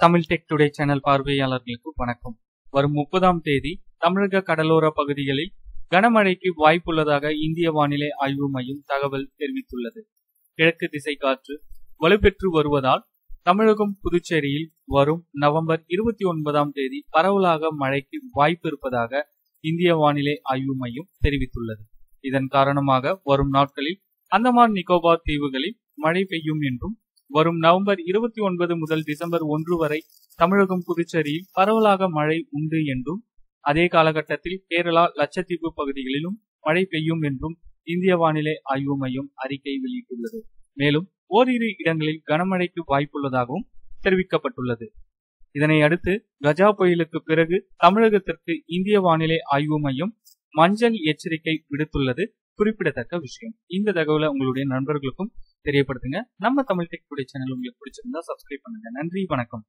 Tamil tech today channel பார்வையாளர்களுக்கு வணக்கம். வரும் முப்பதாம் தேதி தமிழக கடலோர பகுதிகளில் கனமழைக்கு வாய்ப்புள்ளதாக இந்திய வானிலை ஆய்வு மையம் தகவல் தெரிவித்துள்ளது. கிழக்கு திசை காற்று வலுப்பெற்று வருவதால் தமிழகம் புதுச்சேரியில் வரும் நவம்பர் இருபத்தி ஒன்பதாம் தேதி பரவலாக மழைக்கு வாய்ப்பு இருப்பதாக இந்திய வானிலை ஆய்வு மையம் தெரிவித்துள்ளது. இதன் காரணமாக வரும் நாட்களில் அந்தமான் நிக்கோபார் தீவுகளில் மழை பெய்யும் என்றும் வரும் நவம்பர் இருபத்தி ஒன்பது முதல் டிசம்பர் ஒன்று வரை தமிழகம் புதுச்சேரியில் பரவலாக மழை உண்டு என்றும் அதே காலகட்டத்தில் கேரளா லட்சத்தீவு பகுதிகளிலும் மழை பெய்யும் என்றும் இந்திய வானிலை ஆய்வு மையம் அறிக்கை வெளியிட்டுள்ளது. மேலும் ஓரிரு இடங்களில் கனமழைக்கு வாய்ப்புள்ளதாகவும் தெரிவிக்கப்பட்டுள்ளது. இதனை அடுத்து கஜா புயலுக்கு பிறகு தமிழகத்திற்கு இந்திய வானிலை ஆய்வு மையம் மஞ்சள் எச்சரிக்கை விடுத்துள்ளது. குறிப்பிடத்தக்க விஷயம். இந்த தகவலை உங்களுடைய நண்பர்களுக்கும் தெரியப்படுத்துங்க. நம்ம தமிழ் டெக் சேனல் உங்களுக்கு பிடிச்சிருந்தா சப்ஸ்கிரைப் பண்ணுங்க. நன்றி வணக்கம்.